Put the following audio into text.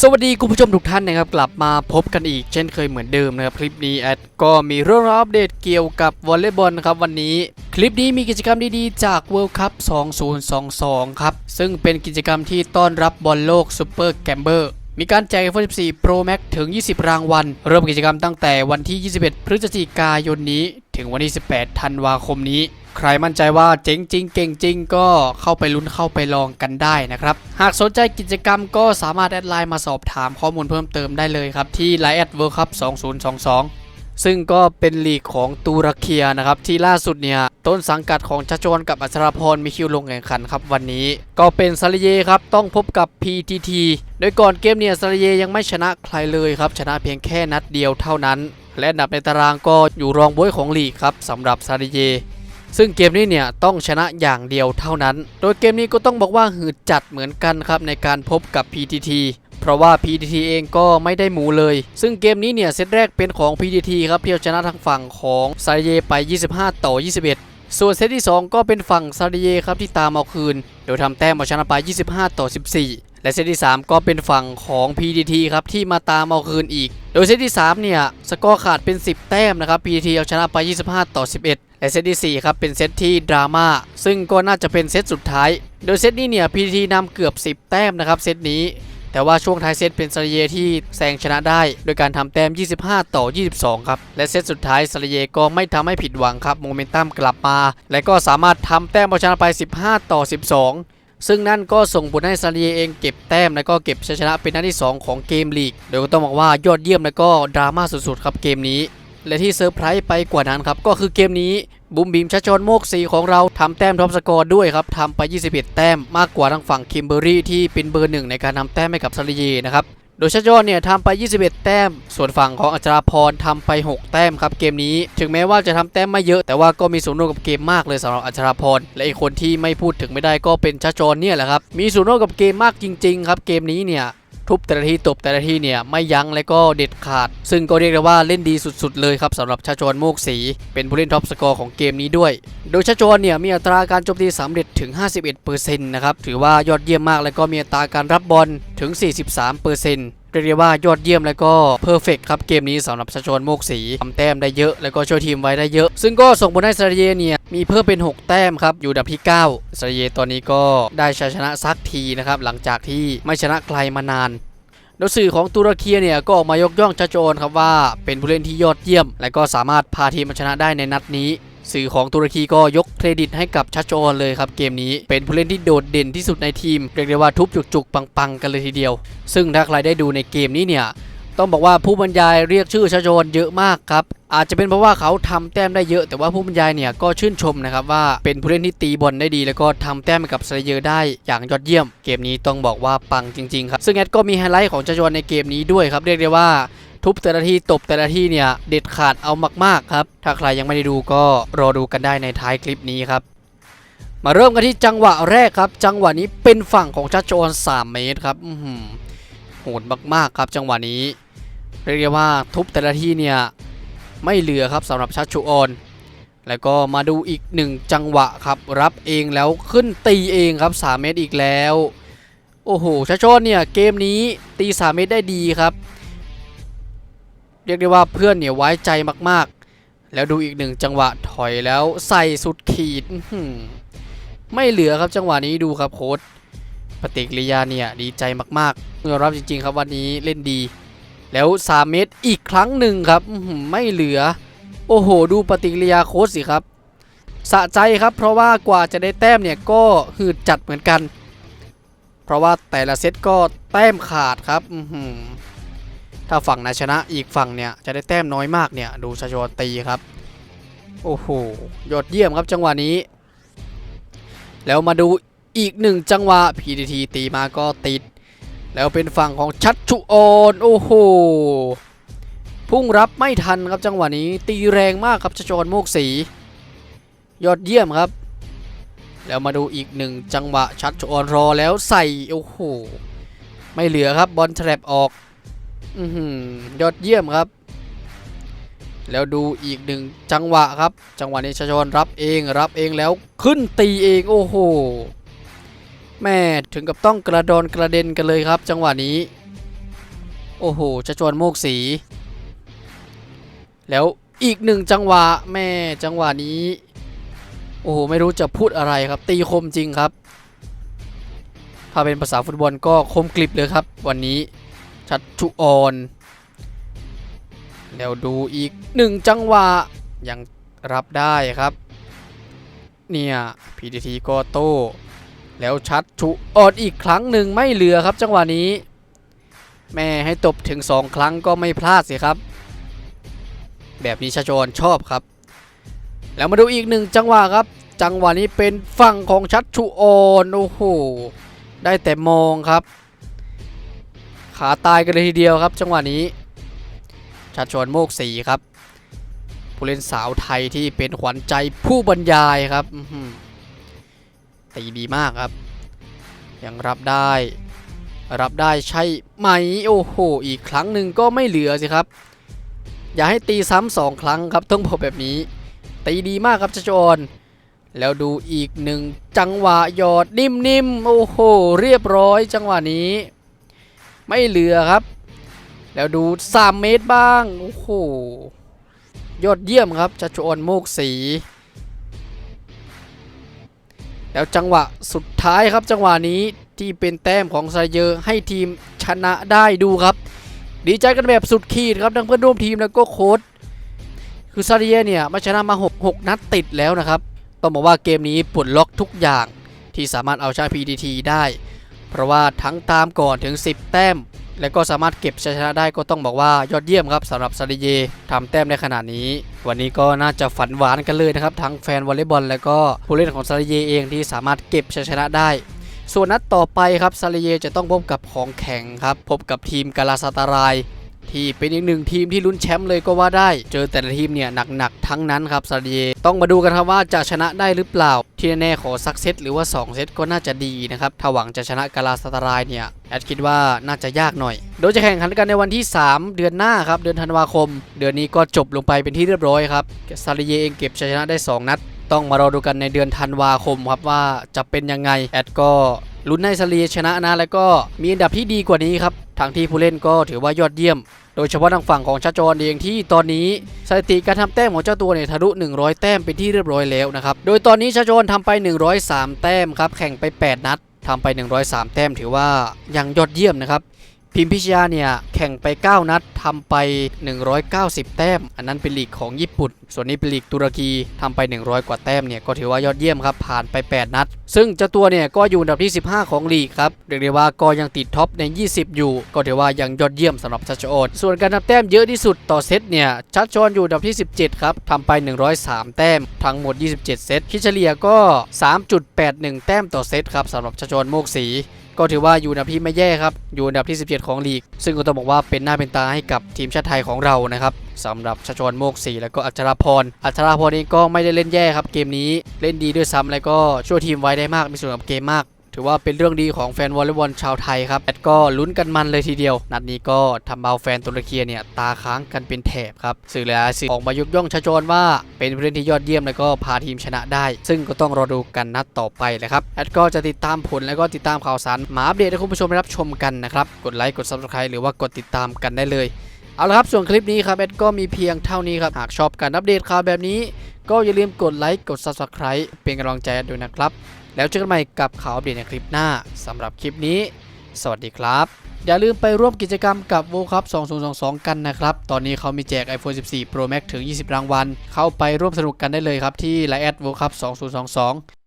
สวัสดีคุณผู้ชมทุกท่านนะครับกลับมาพบกันอีกเช่นเคยเหมือนเดิมนะครับคลิปนี้แอดก็มีเรื่องราวอัปเดตเกี่ยวกับวอลเลย์บอลนะครับวันนี้ คลิปนี้มีกิจกรรมดีๆ จาก World Cup 2022 ครับ ซึ่งเป็นกิจกรรมที่ต้อนรับบอลโลกซูเปอร์แกมเบอร์มีการแจก iPhone 14 Pro Max ถึง 20 รางวัล เริ่มกิจกรรมตั้งแต่วันที่ 21 พฤศจิกายนนี้ ถึงวันที่ 18 ธันวาคมนี้ ใครมั่นใจว่าเจ๋งจริงเก่งจริงก็เข้าไปลุ้นเข้าไปลองกันได้นะครับ หากสนใจกิจกรรมก็สามารถแอดไลน์มาสอบถามข้อมูลเพิ่มเติมได้เลยครับ ที่ Line แอด World Cup 2022 ซึ่งก็เป็นลีกของตุรเคียนะครับ ที่ล่าสุดเนี่ย ต้นสังกัดของชัชวนกับอัชราพรมีคิวลงแข่งขันครับวันนี้ ก็เป็นซาลเยครับต้องพบกับ PTT โดยก่อนเกมเนี่ยซาลเยยังไม่ชนะใครเลยครับชนะเพียงแค่นัดเดียวเท่านั้น และอันดับในตารางก็อยู่รองบ้วยของลีกครับสำหรับซาลเย ซึ่งเกมนี้เนี่ยต้องชนะอย่างเดียวเท่านั้น โดยเกมนี้ก็ต้องบอกว่าหืดจัดเหมือนกันครับในการพบกับ PTT เพราะว่า PTT เองก็ไม่ได้หมูเลย ซึ่งเกมนี้เนี่ยเซตแรกเป็นของ PTT ครับที่เอาชนะทางฝั่งของซาเยไป 25 ต่อ 21 ส่วนเซตที่ 2 ก็เป็นฝั่งซาเยครับที่ตามเอาคืน โดยทำแต้มเอาชนะไป 25 ต่อ 14 และเซตที่ 3 ก็เป็นฝั่งของ PTT ครับที่มาตามเอาคืนอีก โดยเซตที่ 3 เนี่ยสกอร์ขาดเป็น 10 แต้มนะครับ PTT เอาชนะไป 25 ต่อ 11 และเซตที่ 4 ครับ เป็นเซตที่ดราม่าซึ่งก็น่าจะเป็นเซตสุดท้าย โดยเซตนี้เนี่ย PTT นำเกือบ 10 แต้มนะครับเซตนี้แต่ว่าช่วงท้ายเซตเป็นซาเลเยที่แซงชนะได้ โดยการทำแต้ม 25 ต่อ 22 ครับ และเซตสุดท้ายซาเลเยก็ไม่ทำให้ผิดหวังครับ โมเมนตัมกลับมา และก็สามารถทำแต้มเอาชนะไป 15 ต่อ 12 ซึ่งนั่นก็ส่งผลให้ซาเลเยเองเก็บแต้ม และก็เก็บชัยชนะเป็นนัดที่ 2 ของเกมลีก โดยก็ต้องบอกว่ายอดเยี่ยมและก็ดราม่าสุดๆครับเกมนี้ และที่เซอร์ไพรส์ไปกว่านั้นครับ ก็คือเกมนี้บุมบีมชัชชนโมกสีของเราทำแต้มท็อปสกอร์ด้วยครับทำไป 21 แต้มมากกว่าทางฝั่งคิมเบอรี่ที่เป็นเบอร์หนึ่งในการทำแต้มให้กับซาลีเยนะครับโดยชัชชนเนี่ยทำไป 21 แต้ม ส่วนฝั่งของอัจราพรทำไป 6 แต้มครับเกมนี้ ถึงแม้ว่าจะทำแต้มไม่เยอะ แต่ว่าก็มีส่วนร่วมกับเกมมากเลยสำหรับอัจราพรและอีกคนที่ไม่พูดถึงไม่ได้ก็เป็นชัชชนเนี่ยแหละครับมีส่วนร่วมกับเกมมากจริง ๆ ครับเกมนี้เนี่ย ทุบแต่ละทีตบแต่ละทีเนี่ยไม่ยั้งและก็เด็ดขาด ซึ่งก็เรียกได้ว่าเล่นดีสุดๆเลยครับสำหรับชาจวนโมกสีเป็นผู้เล่นท็อปสกอร์ของเกมนี้ด้วย โดยชาจวนเนี่ยมีอัตราการโจมตีสำเร็จถึง 51%นะครับถือว่ายอดเยี่ยมมากและก็มีอัตราการรับบอลถึง 43% เรียกว่ายอดเยี่ยมและก็เพอร์เฟกครับเกมนี้สำหรับชาชนโมกศรีทำแต้มได้เยอะแล้วก็ช่วยทีมไว้ได้เยอะ ซึ่งก็ส่งผลให้ซาเยเนี่ยมีเพิ่มเป็น 6 แต้มครับอยู่ดับที่ 9ซาเยตอนนี้ก็ได้ชัยชนะสักทีนะครับหลังจากที่ไม่ชนะใครมานานโดยสื่อของตุรกีเนี่ยก็ออกมายกย่องชัชโจนครับว่าเป็นผู้เล่นที่ยอดเยี่ยม และก็สามารถพาทีมมาชนะได้ในนัดนี้ สื่อของตุรกีก็ยกเครดิตให้กับชัชโจนเลยครับเกมนี้เป็นผู้เล่นที่โดดเด่นที่สุดในทีมเรียกได้ว่าทุบจุกๆ ปังๆ กันเลยทีเดียว ซึ่งถ้าใครได้ดูในเกมนี้เนี่ยต้องบอกว่าผู้บรรยายเรียกชื่อชาโจนเยอะมากครับ อาจจะเป็นเพราะว่าเขาทำแต้มได้เยอะ แต่ว่าผู้บรรยายเนี่ยก็ชื่นชมนะครับว่าเป็นผู้เล่นที่ตีบอลได้ดี แล้วก็ทำแต้มให้กับสเลเยอร์ได้อย่างยอดเยี่ยม เกมนี้ต้องบอกว่าปังจริงๆครับซึ่งแอดก็มีไฮไลท์ของชาโจนในเกมนี้ด้วยครับเรียกได้ว่า ทุบแต่ละทีตบแต่ละทีเนี่ยเด็ดขาดเอามากๆครับ ถ้าใครยังไม่ได้ดูก็รอดูกันได้ในท้ายคลิปนี้ครับ มาเริ่มกันที่จังหวะแรกครับ จังหวะนี้เป็นฝั่งของชัชโจน3 เมตรครับอื้อหือโหดมากๆครับ จังหวะนี้เรียกได้ว่าทุบแต่ละทีเนี่ยไม่เหลือครับสำหรับชัชชูออนแล้วก็มาดูอีกหนึ่งจังหวะครับ รับเองแล้วขึ้นตีเองครับ 3 เมตรอีกแล้ว โอ้โหชัชชอนเนี่ย เกมนี้ตี 3 เมตรได้ดีครับ เรียกได้ว่าเพื่อนเนี่ยไว้ใจมากๆ แล้วดูอีกหนึ่งจังหวะถอยแล้วใส่สุดขีดไม่เหลือครับจังหวะนี้ดูครับโค้ดปฏิกิริยาเนี่ยดีใจมากๆยอมรับจริงๆครับวันนี้เล่นดี แล้ว 3 เมตรอีกครั้งหนึ่งครับไม่เหลือ โอ้โห ดูปฏิกิริยาโค้ชสิครับสะใจครับเพราะว่ากว่าจะได้แต้มเนี่ยก็หืดจัดเหมือนกัน เพราะว่าแต่ละเซตก็แต้มขาดครับอื ถ้าฝั่งนาชนะอีกฝั่งเนี่ยจะได้แต้มน้อยมากเนี่ยดูชาชวนตีครับ โอ้โหยอดเยี่ยมครับจังหวะนี้ แล้วมาดูอีกหนึ่งจังหวะ PTT ตีมาก็ติด แล้วเป็นฝั่งของชัดชุออนโอ้โหพุ่งรับไม่ทันครับจังหวะนี้ ตีแรงมากครับชัชอนโมกศรียอดเยี่ยมครับ แล้วมาดูอีกหนึ่งจังหวะชัดชุออนรอแล้วใส่โอ้โหไม่เหลือครับบอลแทรบออก อืยอดเยี่ยมครับ แล้วดูอีกหนึ่งจังหวะครับ จังหวะนี้ชชอนรับเองรับเองแล้วขึ้นตีเองโอ้โหแม่ถึงกับต้องกระดอนกระเด็นกันเลยครับ จังหวะนี้ โอ้โหจะจวนโมกสี แล้วอีกหนึ่งจังหวะแม่จังหวะนี้ โอ้โหไม่รู้จะพูดอะไรครับ ตีคมจริงครับ ถ้าเป็นภาษาฟุตบอลก็คมกลิบเลยครับ วันนี้ ชัดชุออนแล้วดูอีกหนึ่งจังหวะ ยังรับได้ครับ เนี่ย PTT ก็โต้แล้วชัดชุออนอีกครั้งหนึ่งไม่เหลือครับจังหวะนี้ แม่ให้ตบถึง2ครั้งก็ไม่พลาดสิครับ แบบนี้ชาโจรชอบครับ แล้วมาดูอีกหนึ่งจังหวะครับ จังหวะนี้เป็นฝั่งของชัดชุออนโอ้โหได้แต่มองครับ ขาตายกันเลยทีเดียวครับจังหวะนี้ชัดชวนโมกสีครับ ผู้เล่นสาวไทยที่เป็นขวัญใจผู้บรรยายครับตีดีมากครับ ยังรับได้ รับได้ใช่ไหมโอ้โหอีกครั้งหนึ่งก็ไม่เหลือสิครับ อย่าให้ตีซ้ำสองครั้งครับต้องบอกแบบนี้ ตีดีมากครับชัชออนแล้วดูอีกหนึ่งจังหวะหยอดนิ่มๆโอ้โหเรียบร้อยจังหวะนี้ ไม่เหลือครับ แล้วดู 3 เมตรบ้าง โอ้โห ยอดเยี่ยมครับชัชออนโมกสี แล้วจังหวะสุดท้ายครับจังหวะนี้ที่เป็นแต้มของซาเยอร์ให้ทีมชนะได้ดูครับ ดีใจกันแบบสุดขีดครับทั้งเพื่อนร่วมทีมแล้วก็โค้ชคือซาเยอร์เนี่ยมาชนะมา 6 6 นัดติดแล้วนะครับ ต้องบอกว่าเกมนี้ปลดล็อกทุกอย่างที่สามารถเอาชนะ PTT ได้ เพราะว่าทั้งตามก่อนถึง 10 แต้ม และก็สามารถเก็บชัยชนะได้ก็ต้องบอกว่ายอดเยี่ยมครับสำหรับซาดิเยทำแต้มได้ขนาดนี้ วันนี้ก็น่าจะฝันหวานกันเลยนะครับทั้งแฟนวอลเลย์บอล และก็ผู้เล่นของซาดิเยเองที่สามารถเก็บชัยชนะได้ส่วนนัดต่อไปครับซาลิเยจะต้องพบกับของแข็งครับ พบกับทีมกาลาซาตาราย ที่เป็นอีกหนึ่งทีมที่ลุ้นแชมป์เลยก็ว่าได้ เจอแต่ละทีมเนี่ยหนักๆทั้งนั้นครับซาดิเยต้องมาดูกันครับว่าจะชนะได้หรือเปล่า ที่แน่ๆขอสักเซตหรือว่า 2 เซตก็น่าจะดีนะครับถ้าหวังจะชนะกาลาสตารายเนี่ยแอดคิดว่าน่าจะยากหน่อย โดยจะแข่งขันกันในวันที่ 3 เดือนหน้าครับเดือนธันวาคม เดือนนี้ก็จบลงไปเป็นที่เรียบร้อยครับซาดิเยเองเก็บชัยชนะได้ 2 นัด ต้องมารอดูกันในเดือนธันวาคมครับว่าจะเป็นยังไง แอดก็ลุ้นให้ซาดิเยชนะนะ แล้วก็มีอันดับที่ดีกว่านี้ครับทางที่ผู้เล่นก็ถือว่ายอดเยี่ยม โดยเฉพาะทางฝั่งของชาจรเองที่ตอนนี้สถิติการทำแต้มของเจ้าตัวเนี่ยทะลุ 100 แต้มเป็นที่เรียบร้อยแล้วนะครับ โดยตอนนี้ชาจรทำไป 103 แต้มครับ แข่งไป 8 นัดทำไป 103 แต้มถือว่ายังยอดเยี่ยมนะครับ พิมพิชยาเนี่ยแข่งไป 9 นัดทำไป 190 แต้ม อันนั้นเป็นลีกของญี่ปุ่น ส่วนนี้เป็นลีกตุรกีทำไป 100 กว่าแต้มเนี่ยก็ถือว่ายอดเยี่ยมครับผ่านไป 8 นัด ซึ่งเจ้าตัวเนี่ยก็อยู่อันดับที่ 15 ของลีกครับเรียกได้ว่าก็ยังติดท็อปใน 20 อยู่ ก็ถือว่ายังยอดเยี่ยมสำหรับชัชโอนส่วนการทำแต้มเยอะที่สุดต่อเซตเนี่ยชัชโอนอยู่อันดับที่ 17 ครับทำไป 103 แต้มทั้งหมด 27 เซตคิดเฉลี่ยก็ 3.81 แต้มต่อเซตครับสำหรับชัชโอนโมกสี ก็ถือว่าอยู่อันดับที่ไม่แย่ครับอยู่อันดับที่ 17 ของลีก ซึ่งก็ต้องบอกว่าเป็นหน้าเป็นตาให้กับทีมชาติไทยของเรานะครับสำหรับชชวนโมกศรีแล้วก็อัชราพรอัชราพรเองก็ไม่ได้เล่นแย่ครับเกมนี้เล่นดีด้วยซ้ำแล้วก็ช่วยทีมไว้ได้มากมีส่วนกับเกมมาก ถือว่าเป็นเรื่องดีของแฟนวอลเลย์บอลชาวไทยครับแอดก็ลุ้นกันมันเลยทีเดียว นัดนี้ก็ทำเอาแฟนตุรกีเนี่ยตาค้างกันเป็นแถบครับสื่อหลายสื่อออกมายกย่องชาจรว่าเป็นผู้เล่นที่ยอดเยี่ยมแล้วก็พาทีมชนะได้ ซึ่งก็ต้องรอดูกันนัดต่อไปเลยครับแอดก็จะติดตามผลแล้วก็ติดตามข่าวสารมาอัปเดตให้คุณผู้ชมได้รับชมกันนะครับกดไลค์กด subscribe หรือว่ากดติดตามกันได้เลยเอาละครับส่วนคลิปนี้ครับแอดก็มีเพียงเท่านี้ครับหากชอบการอัปเดตข่าวแบบนี้ ก็อย่าลืมกดไลค์กด subscribe เป็นกำลังใจด้วยนะครับ แล้วเจอกันใหม่กับข่าวอัปเดตในคลิปหน้าสำหรับคลิปนี้ สวัสดีครับ อย่าลืมไปร่วมกิจกรรมกับ World Cup 2022 กันนะครับ ตอนนี้เขามีแจก iPhone 14 Pro Max ถึง 20 รางวัล เข้าไปร่วมสนุกกันได้เลยครับที่ไลน์แอดโวคัพ2022